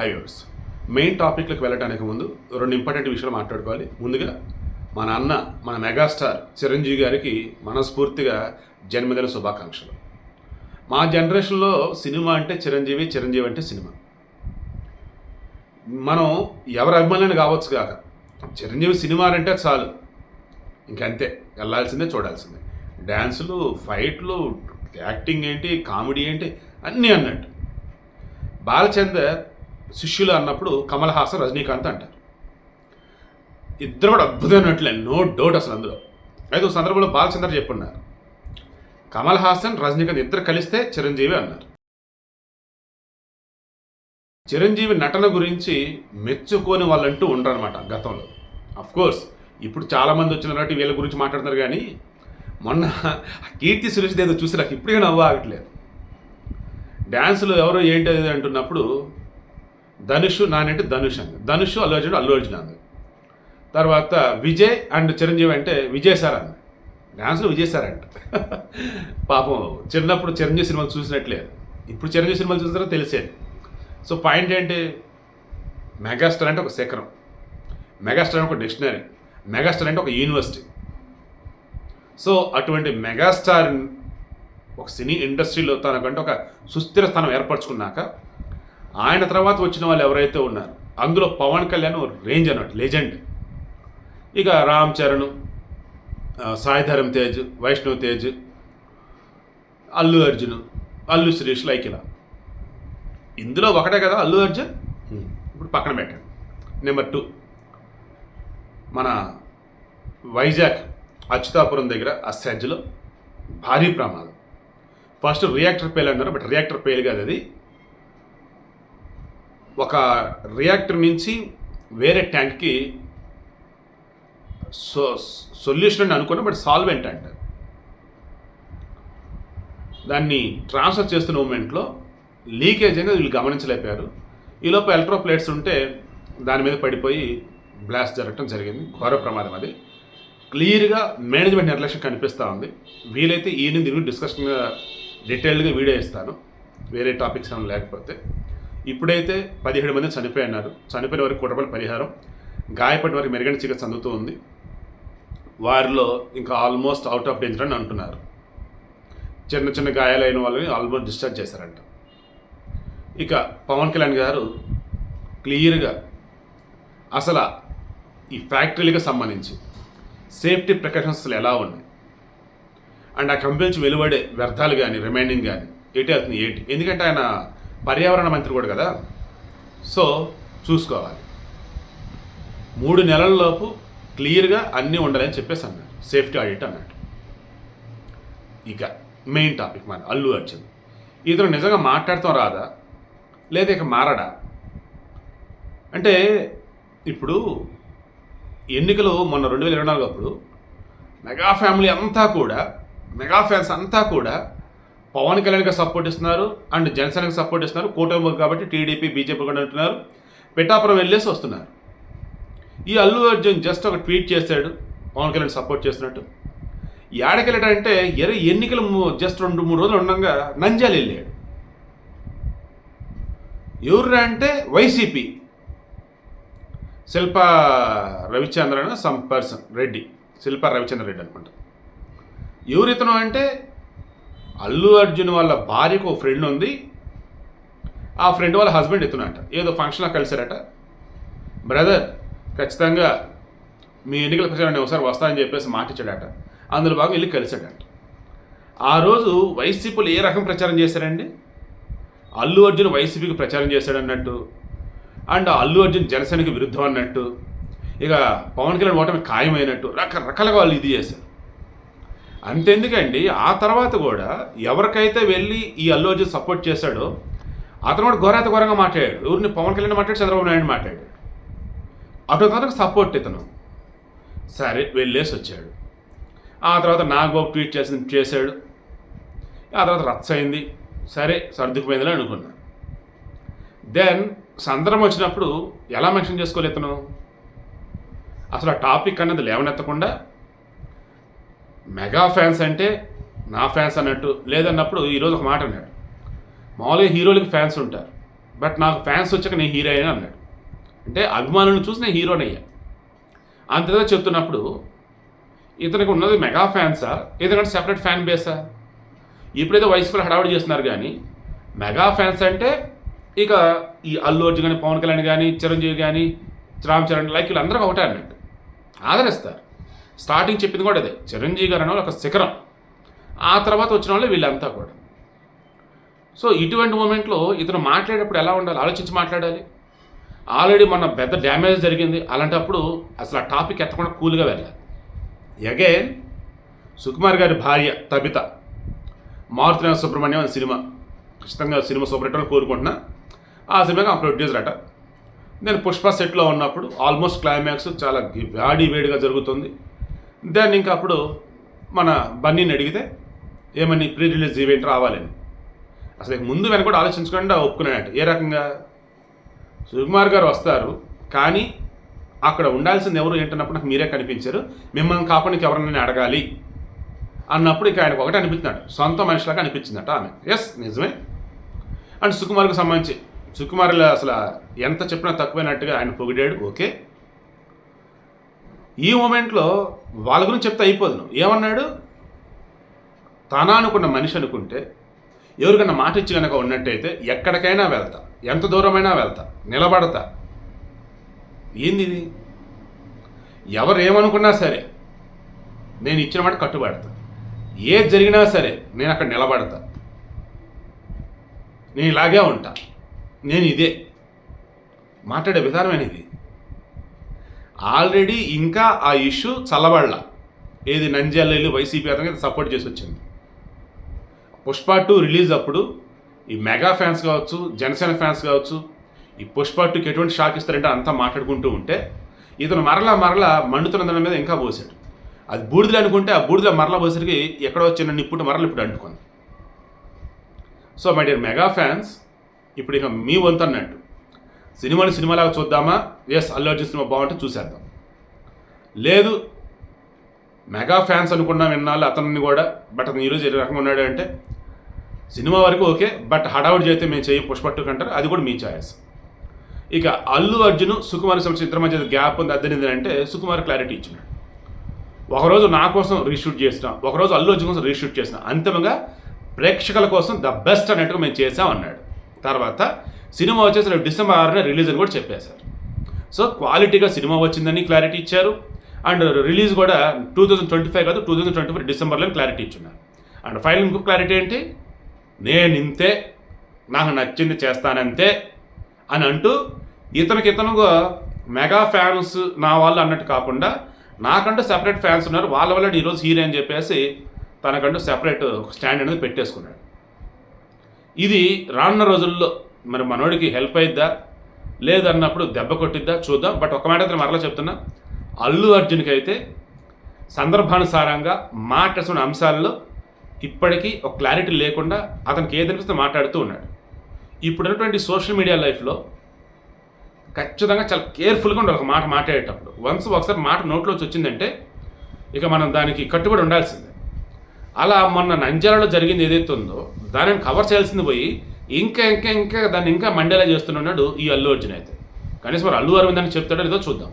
Highways. Main టాపిక్లకు వెళ్ళడానికి ముందు రెండు ఇంపార్టెంట్ విషయాలు మాట్లాడుకోవాలి. ముందుగా మన అన్న మన మెగాస్టార్ చిరంజీవి గారికి మనస్ఫూర్తిగా జన్మదిన శుభాకాంక్షలు. మా జనరేషన్లో సినిమా అంటే చిరంజీవి చిరంజీవి అంటే సినిమా. మనం ఎవరి అభిమానులను కావచ్చు కాక చిరంజీవి సినిమా అంటే చాలు. ఇంకంతే వెళ్ళాల్సిందే చూడాల్సిందే. డ్యాన్సులు ఫైట్లు యాక్టింగ్ ఏంటి కామెడీ ఏంటి అన్నీ అన్నట్టు. బాలచందర్ శిష్యులు అన్నప్పుడు కమల్ హాసన్ రజనీకాంత్ అంటారు. ఇద్దరు కూడా అద్భుతమైనట్లే నో డౌట్ అసలు అందులో. అయితే ఒక సందర్భంలో బాలచంద్ర చెప్పున్నారు. కమల్ హాసన్ రజనీకాంత్ ఇద్దరు కలిస్తే చిరంజీవి అన్నారు. చిరంజీవి నటన గురించి మెచ్చుకోని వాళ్ళంటూ ఉండరనమాట గతంలో. అఫ్ కోర్స్ ఇప్పుడు చాలామంది వచ్చిన వీళ్ళ గురించి మాట్లాడుతున్నారు కానీ మొన్న కీర్తి సురేష్ ఏదో చూసి నాకు ఇప్పుడే నవ్వు ఆగట్లేదు. డ్యాన్సులు ఎవరు ఏంటి అంటున్నప్పుడు ధనుష్ నానంటే ధనుష్ అంది. ధనుష్ అల్లు అర్జున్ అల్లు అర్జున్ అంది. తర్వాత విజయ్ అండ్ చిరంజీవి అంటే విజయ్ సార్ అంది. డ్యాన్స్లో విజయ్ సార్ అంట. పాపం చిన్నప్పుడు చిరంజీవి సినిమాలు చూసినట్లేదు ఇప్పుడు చిరంజీవి సినిమాలు చూసిన తర్వాత తెలిసేది. సో పాయింట్ ఏంటి? మెగాస్టార్ అంటే ఒక శిఖరం. మెగాస్టార్ అంటే ఒక డిక్షనరీ. మెగాస్టార్ అంటే ఒక యూనివర్సిటీ. సో అటువంటి మెగాస్టార్ ఒక సినీ ఇండస్ట్రీలో తనకంటే ఒక సుస్థిర స్థానం ఏర్పరచుకున్నాక ఆయన తర్వాత వచ్చిన వాళ్ళు ఎవరైతే ఉన్నారు అందులో పవన్ కళ్యాణ్ రేంజ్ అన్నట్టు లెజెండ్. ఇక రామ్ చరణ్ సాయిధరం తేజ్ వైష్ణవ్ తేజ్ అల్లు అర్జున్ అల్లు శిరీష్ లైక్ ఇలా. ఇందులో ఒకటే కదా అల్లు అర్జున్. ఇప్పుడు పక్కన పెట్టాను నెంబర్ టూ. మన వైజాగ్ అచ్యుతాపురం దగ్గర ఆ సెజ్లో భారీ ప్రమాదం. ఫస్ట్ రియాక్టర్ పేల్ అన్నారు బట్ రియాక్టర్ పేల్ కాదు అది. ఒక రియాక్టర్ నుంచి వేరే ట్యాంక్కి సో సొల్యూషన్ అని అనుకున్నా బట్ సాల్వెంట్ అంటారు దాన్ని ట్రాన్స్ఫర్ చేస్తున్న మూమెంట్లో లీకేజ్ అనేది వీళ్ళు గమనించలేకపోయారు. ఈలోపు ఎలక్ట్రో ప్లేట్స్ ఉంటే దాని మీద పడిపోయి బ్లాస్ట్ జరగటం జరిగింది. ఘోర ప్రమాదం అది. క్లియర్గా మేనేజ్మెంట్ నిర్లక్ష్యం కనిపిస్తూ ఉంది. వీలైతే ఈ దీని గురించి డిస్కషన్గా డీటెయిల్డ్గా వీడియో ఇస్తాను. వేరే టాపిక్స్ ఏమైనా లేకపోతే. ఇప్పుడైతే పదిహేడు మంది చనిపోయినారు. చనిపోయిన వారికి కుటుంబాల పరిహారం. గాయపడిన వారికి మెరుగైన చికిత్స అందుతూ ఉంది. వారిలో ఇంకా ఆల్మోస్ట్ అవుట్ ఆఫ్ డేంజర్ అని అంటున్నారు. చిన్న చిన్న గాయాలైన వాళ్ళని ఆల్మోస్ట్ డిశ్చార్జ్ చేశారంట. ఇక పవన్ కళ్యాణ్ గారు క్లియర్గా అసలు ఈ ఫ్యాక్టరీలకు సంబంధించి సేఫ్టీ ప్రికాషన్స్ ఎలా ఉన్నాయి? అండ్ ఆ కంపెనీ నుంచి వెలువడే వ్యర్థాలు కానీ రిమైండింగ్ కానీ ఎటు అవుతుంది ఏంటి? ఎందుకంటే ఆయన పర్యావరణ మంత్రి కూడా కదా? సో చూసుకోవాలి. మూడు నెలలలోపు క్లియర్గా అన్నీ ఉండాలని చెప్పేసి అన్నాడు. సేఫ్టీ ఆడిట్ అన్నాడు. ఇక మెయిన్ టాపిక్ మన అల్లు అర్జున్. ఇతను నిజంగా మాట్లాడతాం రాదా? లేదా ఇక మారడా? అంటే ఇప్పుడు ఎన్నికలు మొన్న రెండు వేల ఇరవై నాలుగు అప్పుడు మెగా ఫ్యామిలీ అంతా కూడా మెగా ఫ్యాన్స్ అంతా కూడా పవన్ కళ్యాణ్కి సపోర్ట్ ఇస్తున్నారు అండ్ జనసేనకి సపోర్ట్ ఇస్తున్నారు. కూటమి కాబట్టి టీడీపీ బీజేపీ కూడా అంటున్నారు పిఠాపురం వెళ్ళేసి వస్తున్నారు. ఈ అల్లు అర్జున్ జస్ట్ ఒక ట్వీట్ చేశాడు. పవన్ కళ్యాణ్ సపోర్ట్ చేస్తున్నట్టు. ఏడకెళ్ళాడంటే ఎర ఎన్నికలు జస్ట్ రెండు మూడు రోజులు ఉండగా నంజాలు వెళ్ళాడు. ఎవరు అంటే YCP. Shilpa Ravichandran some person Reddy. Shilpa Ravichandra Reddy అనుకుంటా ఎవరు అంటే అల్లు అర్జున్ వాళ్ళ భార్యకు ఒక ఫ్రెండ్ ఉంది. ఆ ఫ్రెండ్ వాళ్ళ హస్బెండ్ ఎత్తునట ఏదో ఫంక్షన్లో కలిశారట. బ్రదర్ ఖచ్చితంగా మీ ఎన్నికల ప్రచారం ఒకసారి వస్తానని చెప్పేసి మాటిచ్చాడట. అందులో భాగం వెళ్ళి కలిశాడట. ఆ రోజు వైసీపీలు ఏ రకం ప్రచారం చేశారండి? అల్లు అర్జున్ వైసీపీకి ప్రచారం చేశాడన్నట్టు అండ్ అల్లు అర్జున్ జనసేనకి విరుద్ధం అన్నట్టు ఇక పవన్ కళ్యాణ్ ఓటమి ఖాయమైనట్టు రకరకాలుగా వాళ్ళు ఇది చేశారు. అంతెందుకండి ఆ తర్వాత కూడా ఎవరికైతే వెళ్ళి ఈ అల్లు అర్జున్ సపోర్ట్ చేశాడో అతను కూడా ఘోరాత ఘోరంగా మాట్లాడాడు. ఊరిని పవన్ కళ్యాణ్ మాట్లాడి చంద్రబాబు నాయుడు మాట్లాడాడు. అటు తనకు సపోర్ట్ ఇతను. సరే వెళ్ళేసి వచ్చాడు. ఆ తర్వాత నాగబాబు ట్వీట్ చేసి చేశాడు. ఆ తర్వాత రచ్చ అయింది సరే సర్దుకుపోయిందని అనుకున్నా. దెన్ సందర్భం వచ్చినప్పుడు ఎలా మెన్షన్ చేసుకోలేదు ఇతను? అసలు ఆ టాపిక్ అన్నది లేవనెత్తకుండా మెగా ఫ్యాన్స్ అంటే నా ఫ్యాన్స్ అన్నట్టు లేదన్నప్పుడు ఈరోజు ఒక మాట అన్నాడు. మామూలుగా హీరోలకి ఫ్యాన్స్ ఉంటారు. బట్ నాకు ఫ్యాన్స్ వచ్చాక నేను హీరో అయినా అన్నాడు. అంటే అభిమానులను చూసి నేను హీరోని అయ్యా. చెప్తున్నప్పుడు ఇతనికి ఉన్నది మెగా ఫ్యాన్సా? ఏదైనా సెపరేట్ ఫ్యాన్ బేసా ఇప్పుడైతే వయసులో హడావుడి చేస్తున్నారు కానీ మెగా ఫ్యాన్స్ అంటే ఇక ఈ అల్లు అర్జున్ కానీ పవన్ కళ్యాణ్ కానీ చిరంజీవి కానీ రామ్ చరణ్ లైక్ వీళ్ళందరూ ఒకటే అన్నట్టు. ఆదరిస్తారు. స్టార్టింగ్ చెప్పింది కూడా అదే చిరంజీవి గారు అనే వాళ్ళు ఒక శిఖరం. ఆ తర్వాత వచ్చిన వాళ్ళు వీళ్ళంతా కూడా. సో ఇటువంటి మూమెంట్లో ఇతను మాట్లాడేటప్పుడు ఎలా ఉండాలి? ఆలోచించి మాట్లాడాలి. ఆల్రెడీ మన పెద్ద డ్యామేజ్ జరిగింది. అలాంటప్పుడు అసలు ఆ టాపిక్ ఎత్తకుండా కూల్గా వెళ్ళాలి. అగైన్ సుకుమార్ గారి భార్య తబిత మారుతినాథ సుబ్రహ్మణ్యం అనే సినిమా. ఖచ్చితంగా సినిమా సూపర్ హిట్ కోరుకుంటున్నా. ఆ సినిమాకి ఆ ప్రొడ్యూసర్ అట. నేను పుష్ప సెట్లో ఉన్నప్పుడు ఆల్మోస్ట్ క్లైమాక్స్ చాలా వాడి వేడి వేడిగా జరుగుతుంది. దెన్ ఇంకా అప్పుడు మన బన్నీని అడిగితే ఏమని ప్రీ రిలీజ్ ఈవెంట్ రావాలని? అసలు ముందు వెనక కూడా ఆలోచించకుండా ఒప్పుకున్నాడు ఏ రకంగా? సుకుమార్ గారు వస్తారు కానీ అక్కడ ఉండాల్సింది ఎవరు ఏంటన్నప్పుడు నాకు మీరే కనిపించారు. మిమ్మల్ని కాకుండా ఇంకెవరన్నా అడగాలి అన్నప్పుడు ఇక ఆయనకు ఒకటే అనిపిస్తున్నాడు. సొంత మనిషిలాగా అనిపించిందట ఆమె. ఎస్ నిజమే. అండ్ సుకుమార్కి సంబంధించి సుకుమార్లో అసలు ఎంత చెప్పినా తక్కువైనట్టుగా ఆయన పొగిడాడు. ఓకే. ఈ మూమెంట్లో వాళ్ళ గురించి చెప్తే అయిపోదు నువ్వు. ఏమన్నాడు? తన అనుకున్న మనిషి అనుకుంటే ఎవరికన్నా మాట ఇచ్చి కనుక ఉన్నట్టయితే ఎక్కడికైనా వెళ్తా. ఎంత దూరమైనా వెళ్తా. నిలబడతా. ఏంది ఇది? ఎవరు ఏమనుకున్నా సరే నేను ఇచ్చిన మాట కట్టుబడతా. ఏది జరిగినా సరే నేను అక్కడ నిలబడతా. నేను ఇలాగే ఉంటా. నేను ఇదే. మాట్లాడే విధానమైనది ఇది ఆల్రెడీ ఇంకా ఆ ఇష్యూ చల్లబడల. ఏది నంద్యాల వెళ్ళి వైసీపీ అతనికి సపోర్ట్ చేసి వచ్చింది పుష్ప టూ రిలీజ్ అప్పుడు ఈ మెగా ఫ్యాన్స్ కావచ్చు జనసేన ఫ్యాన్స్ కావచ్చు ఈ పుష్ప టూకి ఎటువంటి షాక్ ఇస్తారంటే అంతా మాట్లాడుకుంటూ ఉంటే ఇతను మరలా మరలా మండుతున్న దాని మీద ఇంకా పోసాడు అది బూడిదలు అనుకుంటే ఆ బూడిదలో మరలా పోసరికి ఎక్కడో చిన్న నిప్పుడు మరల ఇప్పుడు అంటుకుంది. So my dear mega fans ఇప్పుడు ఇక మీ వంతు అన్నట్టు సినిమాని సినిమాలాగా చూద్దామా? ఎస్ అల్లు అర్జున్ సినిమా బాగుంటే చూసేద్దాం. లేదు మెగా ఫ్యాన్స్ అనుకున్నా విన్నాళ్ళు అతనిని కూడా బట్ అతను ఈరోజు ఏ రకంగా ఉన్నాడు అంటే సినిమా వరకు ఓకే బట్ హడావుడి చేస్తే మేము చేయి పుష్పట్టు కంటారు అది కూడా మీ ఛాయస్ ఇక అల్లు అర్జున్ సుకుమార్ సంబంధించిన ఇద్దరి మధ్య గ్యాప్ ఉంది అద్దెనింది అంటే సుకుమార్ క్లారిటీ ఇచ్చినాడు. ఒకరోజు నా కోసం రీషూట్ చేసిన ఒకరోజు అల్లు అర్జున్ కోసం రీషూట్ చేసిన అంతిమంగా ప్రేక్షకుల కోసం ద బెస్ట్ అన్నట్టుగా మేము చేసాం అన్నాడు. తర్వాత సినిమా వచ్చేసి రేపు డిసెంబర్ ఆరున రిలీజ్ అని కూడా చెప్పేశారు. సో క్వాలిటీగా సినిమా వచ్చిందని క్లారిటీ ఇచ్చారు. అండ్ రిలీజ్ కూడా టూ థౌజండ్ ట్వంటీ ఫైవ్ కాదు టూ థౌజండ్ ట్వంటీ ఫైవ్ డిసెంబర్లో క్లారిటీ ఇచ్చున్నారు. అండ్ ఫైనల్ ఇంకో క్లారిటీ ఏంటి? నేను ఇంతే నాకు నచ్చింది చేస్తానంతే అని అంటూ ఇతనికి ఇతనుగా మెగా ఫ్యాన్స్ నా వాళ్ళు అన్నట్టు కాకుండా నాకంటూ సెపరేట్ ఫ్యాన్స్ ఉన్నారు. వాళ్ళ వల్ల ఈరోజు హీరో అని చెప్పేసి తనకంటూ సెపరేట్ స్టాండ్ అనేది పెట్టేసుకున్నాడు. ఇది రానున్న రోజుల్లో మరి మనోడికి హెల్ప్ అయిద్దా? లేదన్నప్పుడు దెబ్బ కొట్టిద్దా? చూద్దాం. బట్ ఒక మాట మరలా చెప్తున్నా. అల్లు అర్జున్కి అయితే సందర్భానుసారంగా మాట్లాడుతున్న అంశాల్లో ఇప్పటికీ ఒక క్లారిటీ లేకుండా అతనికి ఏది మాట్లాడుతూ ఉన్నాడు. ఇప్పుడున్నటువంటి సోషల్ మీడియా లైఫ్లో ఖచ్చితంగా చాలా కేర్ఫుల్గా ఉండాలి ఒక మాట మాట్లాడేటప్పుడు. వన్స్ ఒకసారి మాట నోట్లోకి వచ్చిందంటే ఇక మనం దానికి కట్టుబడి ఉండాల్సిందే. అలా మొన్న నంజాలలో జరిగింది ఏదైతే ఉందో దానిని కవర్ చేయాల్సింది పోయి ఇంకా ఇంకా ఇంకా దాన్ని ఇంకా మండేలా చేస్తున్నాడు ఈ అల్లు అర్జున్ అయితే. కనీసం మరి అల్లు అరవింద్ అని చెప్తాడో లేదో చూద్దాం.